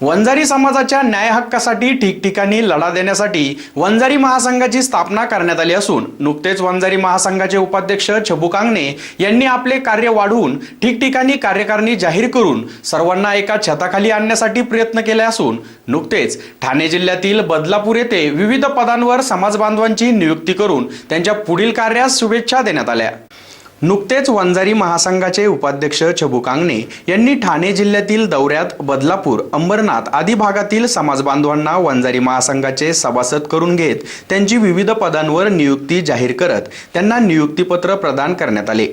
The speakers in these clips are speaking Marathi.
वंजारी समाजाच्या न्याय हक्कासाठी ठिकठिकाणी लढा देण्यासाठी वंजारी महासंघाची स्थापना करण्यात आली असून नुकतेच वंजारी महासंघाचे उपाध्यक्ष छबू कांगणे यांनी आपले कार्य वाढवून ठिकठिकाणी कार्यकारिणी जाहीर करून सर्वांना एका छताखाली आणण्यासाठी प्रयत्न केले असून नुकतेच ठाणे जिल्ह्यातील बदलापूर येथे विविध पदांवर समाज बांधवांची नियुक्ती करून त्यांच्या पुढील कार्यास शुभेच्छा देण्यात आल्या. नुकतेच वंजारी महासंघाचे उपाध्यक्ष छबू कांगणे यांनी ठाणे जिल्ह्यातील दौऱ्यात बदलापूर अंबरनाथ आदी भागातील समाजबांधवांना वंजारी महासंघाचे सभासद करून घेत त्यांची विविध पदांवर नियुक्ती जाहीर करत त्यांना नियुक्तीपत्र प्रदान करण्यात आले.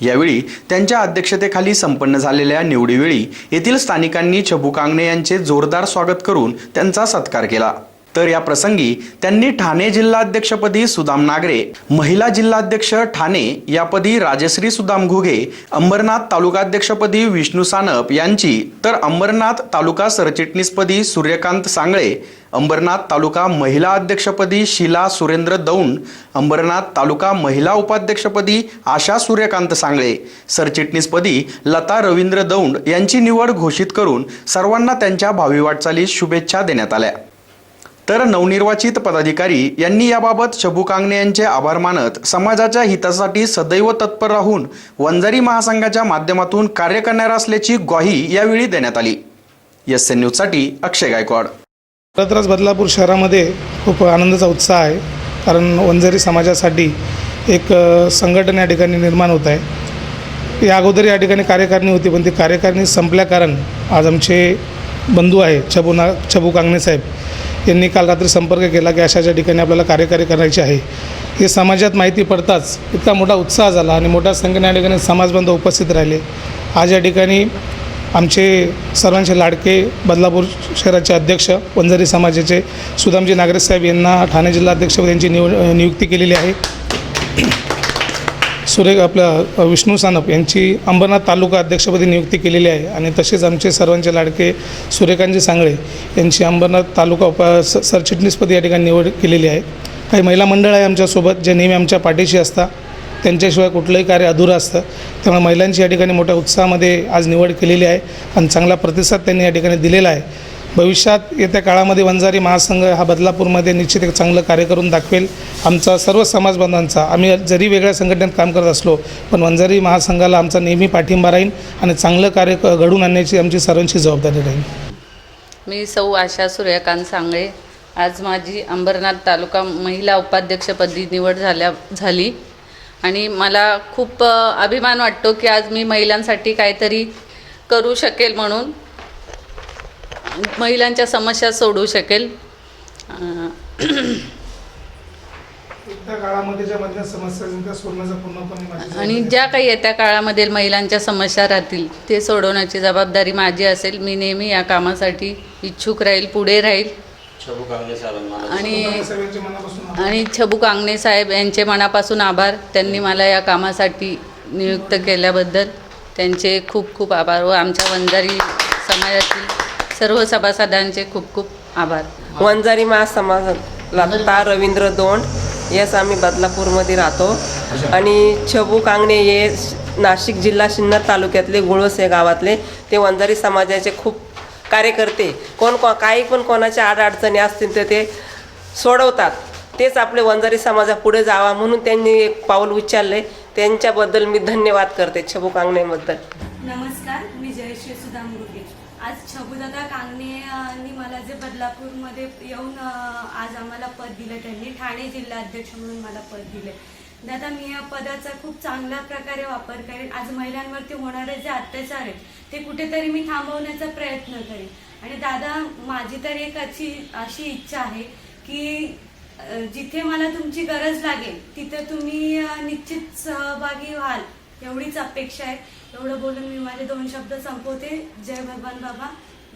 यावेळी त्यांच्या अध्यक्षतेखाली संपन्न झालेल्या निवडीवेळी येथील स्थानिकांनी छबू कांगणे यांचे जोरदार स्वागत करून त्यांचा सत्कार केला. तर या प्रसंगी त्यांनी ठाणे जिल्हाध्यक्षपदी सुदाम नागरे महिला जिल्हाध्यक्ष ठाणे यापदी राजश्री सुदाम घुगे अंबरनाथ तालुकाध्यक्षपदी विष्णू सानप यांची तर अंबरनाथ तालुका सरचिटणीसपदी सूर्यकांत सांगळे अंबरनाथ तालुका महिला अध्यक्षपदी शिला सुरेंद्र दौंड अंबरनाथ तालुका महिला उपाध्यक्षपदी आशा सूर्यकांत सांगळे सरचिटणीसपदी लता रवींद्र दौंड यांची निवड घोषित करून सर्वांना त्यांच्या भावी वाटचालीस शुभेच्छा देण्यात आल्या. तर नवनिर्वाचित पदाधिकारी यांनी याबाबत शबू कांगणे यांचे आभार मानत समाजाच्या हितासाठी सदैव तत्पर राहून वंजारी महासंघाच्या माध्यमातून कार्य करणार असल्याची ग्वाही यावेळी देण्यात आली. एस एन न्यूजसाठी अक्षय गायकवाड. खरंतरच बदलापूर शहरामध्ये खूप आनंदाचा उत्साह आहे. कारण वंजारी समाजासाठी एक संघटन या ठिकाणी निर्माण होत आहे. या अगोदर या ठिकाणी कार्यकारिणी होती पण ती कार्यकारिणी संपल्या कारण आज आमचे बंधू आहे छबू ना छबू कांगणे साहेब. यांनी काल रात्री संपर्क केला की अशाच्या ठिकाणी आपल्याला कार्यकारी करायचे आहे. हे समाजात माहिती पडताच इतका मोठा उत्साह झाला आणि मोठ्या संख्येने या ठिकाणी समाजबांधव उपस्थित राहिले. आज या ठिकाणी आमचे सर्वांचे लाडके बदलापूर शहराचे अध्यक्ष वंजारी समाजाचे सुदामजी नागरे साहेब यांना ठाणे जिल्हा अध्यक्ष यांची निव नियुक्ती केलेली आहे. सुरेख आपलं विष्णू सानप यांची अंबरनाथ तालुका अध्यक्षपदी नियुक्ती केलेली आहे आणि तसेच आमचे सर्वांचे लाडके सुरेखांजी सांगळे यांची अंबरनाथ तालुका उप स सरचिटणीसपदी या ठिकाणी निवड केलेली आहे. काही महिला मंडळ आहे आमच्यासोबत जे नेहमी आमच्या पाठीशी असतात. त्यांच्याशिवाय कुठलंही कार्य अधुरं असतं. त्यामुळे महिलांची या ठिकाणी मोठ्या उत्साहामध्ये आज निवड केलेली आहे आणि चांगला प्रतिसाद त्यांनी या ठिकाणी दिलेला आहे. भविष्यात येत्या काळामध्ये वंजारी महासंघ हा बदलापूरमध्ये निश्चित एक चांगलं कार्य करून दाखवेल. आमचा सर्व समाज बांधवांचा आम्ही जरी वेगळ्या संघटनेत काम करत असलो पण वंजारी महासंघाला आमचा नेहमी पाठिंबा राहील आणि चांगलं कार्य क- घडवून आणण्याची आमची सर्वांची जबाबदारी राहील. मी सौ आशा सूर्यकांत सांगळे. आज माझी अंबरनाथ तालुका महिला उपाध्यक्षपदी निवड झाल्या झाली. आणि मला खूप अभिमान वाटतो की आज मी महिलांसाठी काहीतरी करू शकेल म्हणून. महिलांच्या समस्या सोडवू शकेल. आणि ज्या काही येत्या काळामध्ये महिलांच्या समस्या राहतील ते सोडवण्याची जबाबदारी माझी असेल. मी नेहमी या कामासाठी इच्छुक राहील पुढे राहील. आणि मनापासून आणि छबू कांगणे साहेब यांचे मनापासून आभार. त्यांनी मला या कामासाठी नियुक्त केल्याबद्दल त्यांचे खूप खूप आभार व आमच्या वंजारी समाजातील सर्व सभासदांचे खूप खूप आभार. वंजारी महासमाज लता रवींद्र दोंड येस आम्ही बदलापूरमध्ये राहतो. आणि छबू कांगणे हे नाशिक जिल्हा सिन्नर तालुक्यातले गुळस या गावातले ते वंजारी समाजाचे खूप कार्यकर्ते. कोण को काही पण कोणाच्या अडचणी असतील तर ते सोडवतात. तेच आपले वंजारी समाजा पुढे जावा म्हणून त्यांनी एक पाऊल उचलले. त्यांच्याबद्दल मी धन्यवाद करते छबू कांगणेबद्दल. नमस्कार मी जयश्री सुधा मुरुगे आज छबुदादा कांगणेंनी मला जे बदलापूरमध्ये येऊन आज आम्हाला पद दिलं त्यांनी ठाणे जिल्हा अध्यक्ष म्हणून मला पद दिले. दादा मी या पदाचा खूप चांगल्या प्रकारे वापर करेन. आज महिलांवरती होणारे जे अत्याचार आहेत ते कुठेतरी मी थांबवण्याचा प्रयत्न करेन. आणि दादा माझी तर एक अशी अशी इच्छा आहे की जिथे मला तुमची गरज लागेल तिथे तुम्ही निश्चित सहभागी व्हाल एवढीच अपेक्षा आहे. एवढं बोलून मी माझे दोन शब्द संपवते. जय भगवान बाबा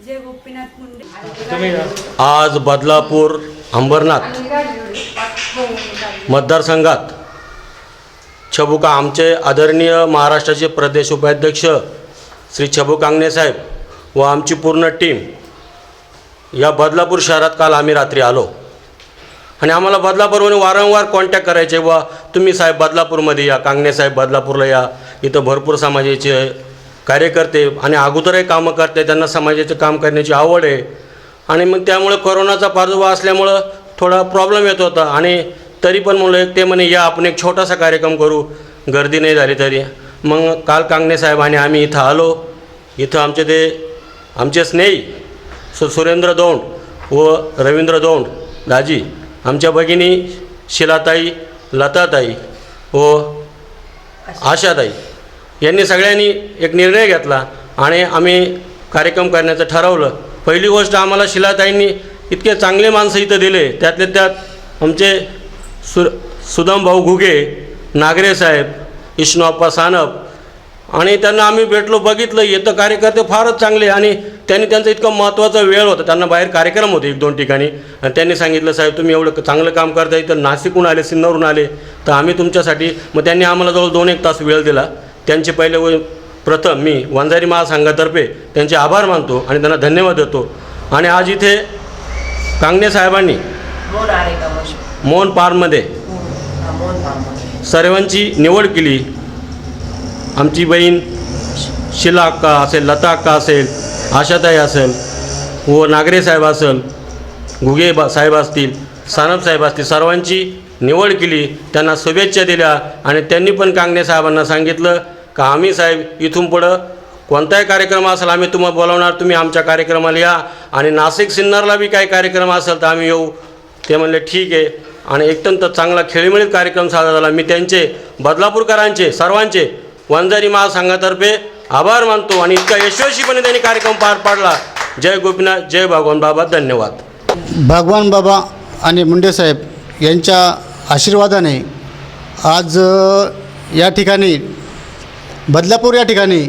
जय गोपीनाथ मुंडे. आज बदलापूर अंबरनाथ मतदारसंघात. छबुका आमचे आदरणीय महाराष्ट्राचे प्रदेश उपाध्यक्ष श्री छबू कांगणे साहेब व आमची पूर्ण टीम. या बदलापूर शहरात काल आम्ही रात्री आलो. आणि आम्हाला बदलापूरमध्ये वारंवार कॉन्टॅक्ट करायचे व तुम्ही साहेब बदलापूरमध्ये या कांगणे साहेब बदलापूरला या. इथं भरपूर समाजाचे कार्यकर्ते आणि अगोदरही कामं करते त्यांना समाजाचे काम करण्याची आवड आहे. आणि मग त्यामुळे कोरोनाचा प्रादुर्भाव असल्यामुळं थोडा प्रॉब्लेम येत होता. आणि तरी पण म्हणलं एक ते म्हणे या आपण एक छोटासा कार्यक्रम करू. गर्दी नाही झाली तरी. मग काल कांगणे साहेब आणि आम्ही इथं आलो. इथं आमचे ते आमचे स्नेही सु सुरेंद्र दौंड व रवींद्र दौंड दाजी आमच्या भगिनी शिलाताई लताताई व आशाताई. यांनी सगळ्यांनी एक निर्णय घेतला आणि आम्ही कार्यक्रम करण्याचं ठरवलं. पहिली गोष्ट आम्हाला शिलाताईंनी इतके चांगले माणसं इथं दिले. त्यातले त्यात आमचे सु सुदाम भाऊ घुगे नागरे साहेब विष्णूप्पा सानप आणि त्यांना आम्ही भेटलो बघितलं. येतं कार्यकर्ते फारच चांगले आणि त्यांनी त्यांचं इतकं महत्त्वाचा वेळ होता. त्यांना बाहेर कार्यक्रम होते एक दोन ठिकाणी. आणि त्यांनी सांगितलं साहेब तुम्ही एवढं चांगलं काम करताय तर नाशिकहून आले सिन्नरहून आले. तर आम्ही तुमच्यासाठी मग त्यांनी आम्हाला जवळ दोन एक तास वेळ दिला. त्यांचे पहिले व प्रथम मी वंजारी महासंघातर्फे त्यांचे आभार मानतो आणि त्यांना धन्यवाद देतो आणि आज इथे कांगणे साहेबांनी? मोहन पार्कमध्ये. सर्वांची निवड केली आमची बहीण शिला अक्का असेल लता अक्का असेल आशाताई असेल व नागरे साहेब असेल घुगे बा साहेब असतील सानप साहेब असतील सर्वांची निवड केली त्यांना शुभेच्छा दिल्या आणि त्यांनी पण कांगणे साहेबांना सांगितलं का आम्ही साहेब इथून पुढं कोणताही कार्यक्रम असेल आम्ही तुम्हाला बोलावणार तुम्ही आमच्या कार्यक्रमाला या आणि नाशिक सिन्नरला बी काही कार्यक्रम असेल तर आम्ही येऊ. ते म्हणले ठीक आहे. आणि अत्यंत चांगला खेळीमेळीत कार्यक्रम साजरा झाला. मी त्यांचे बदलापूरकरांचे सर्वांचे वंजारी महासंघातर्फे आभार मानतो आणि इतका यशस्वीपणे त्यांनी कार्यक्रम पार पाडला. जय गोपीनाथ जय भगवान बाबा. धन्यवाद. भगवान बाबा आणि मुंडे साहेब यांच्या आशीर्वादाने आज या ठिकाणी बदलापूर या ठिकाणी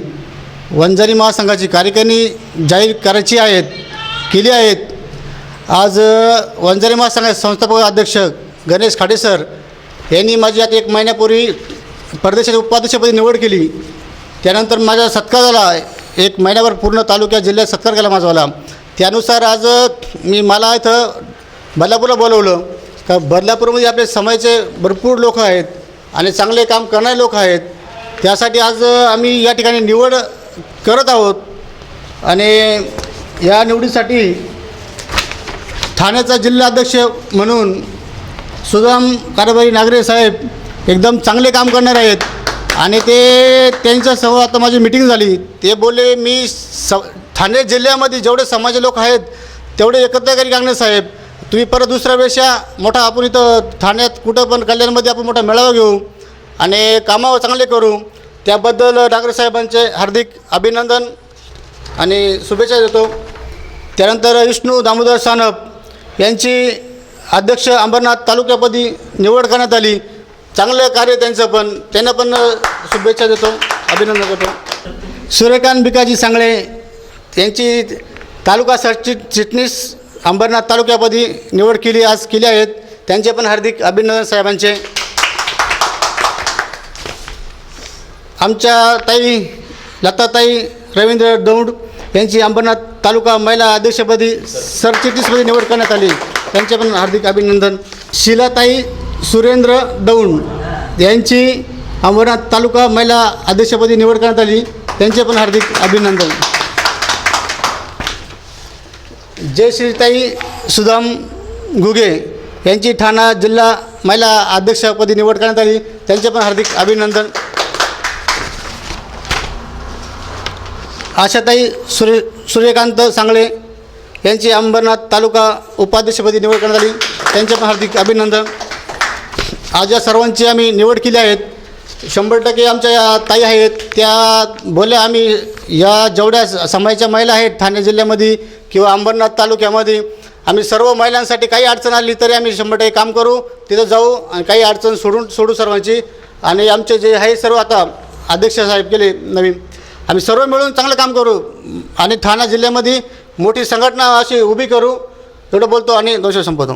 वंजारी महासंघाची कार्यकारिणी जाहीर करायची आहेत केली आहेत. आज वंजारी महासंघाचे संस्थापक अध्यक्ष गणेश खाडेसर यांनी माझी आता एक महिन्यापूर्वी परदेशाच्या उपाध्यक्षपदी निवड केली. त्यानंतर माझा सत्कार झाला. एक महिन्याभर पूर्ण तालुक्यात जिल्ह्यात सत्कार केला माझावाला त्यानुसार आज मी मला इथं बदलापूरला बोलवलं. का बदलापूरमध्ये आपले समाजाचे भरपूर लोक आहेत आणि चांगले काम करणारे लोक आहेत. त्यासाठी आज आम्ही या ठिकाणी निवड करत आहोत. आणि या निवडीसाठी ठाण्याचा जिल्हाध्यक्ष म्हणून सुदाम कारभारी नागरे साहेब एकदम चांगले काम करणार आहेत. आणि ते त्यांच्यासमोर आता माझी मिटिंग झाली. ते बोलले मी स ठाणे जिल्ह्यामध्ये जेवढे समाज लोक आहेत तेवढे एकत्र करी साहेब. तुम्ही परत दुसऱ्या वेळेच्या मोठा आपण इथं ठाण्यात कुठं पण कल्याणमध्ये आपण मोठा मेळावा घेऊ आणि कामावर चांगले करू. त्याबद्दल ठाकरे साहेबांचे हार्दिक अभिनंदन आणि शुभेच्छा देतो. त्यानंतर विष्णू दामोदर सानप यांची अध्यक्ष अंबरनाथ तालुक्यापदी निवड करण्यात आली. चांगलं कार्य त्यांचं पण. त्यांना पण शुभेच्छा देतो. अभिनंदन करतो. सूर्यकांत भिकाजी सांगळे यांची तालुका सरचिटणीस चिटणीस अंबरनाथ तालुक्यापदी निवड केली आज केली आहेत. त्यांचे पण हार्दिक अभिनंदन साहेबांचे. आमच्या ताई लताताई रवींद्र दौंड यांची अंबरनाथ तालुका महिला अध्यक्षपदी सरचिटणीसपदी निवड करण्यात आली. त्यांचे पण हार्दिक अभिनंदन. शिलाताई सुरेंद्र दौंड यांची अंबरनाथ तालुका महिला अध्यक्षपदी निवड करण्यात आली. त्यांचे पण हार्दिक अभिनंदन. जयश्रीताई सुदाम घुगे यांची ठाणा जिल्हा महिला अध्यक्षपदी निवड करण्यात आली. त्यांचे पण हार्दिक अभिनंदन. आशाताई सूर्य सूर्यकांत सांगळे यांची अंबरनाथ तालुका उपाध्यक्षपदी निवड करण्यात आली. त्यांचे पण हार्दिक अभिनंदन. आज या सर्वांची आम्ही निवड केली आहेत शंभर टक्के आमच्या या ताई आहेत. त्या बोलल्या आम्ही या जेवढ्या स- समाजाच्या महिला आहेत ठाणे जिल्ह्यामध्ये किंवा अंबरनाथ तालुक्यामध्ये आम्ही सर्व महिलांसाठी काही अडचण आली तरी आम्ही शंभर टक्के काम करू. तिथं जाऊ आणि काही अडचण सोडून सोडू सर्वांची. आणि आमचे जे आहे सर्व आता अध्यक्ष साहेब केले नवीन. आम्ही सर्व मिळून चांगलं काम करू. आणि ठाणा जिल्ह्यामध्ये मोठी संघटना अशी उभी करू. एवढं बोलतो आणि दोष संपवतो.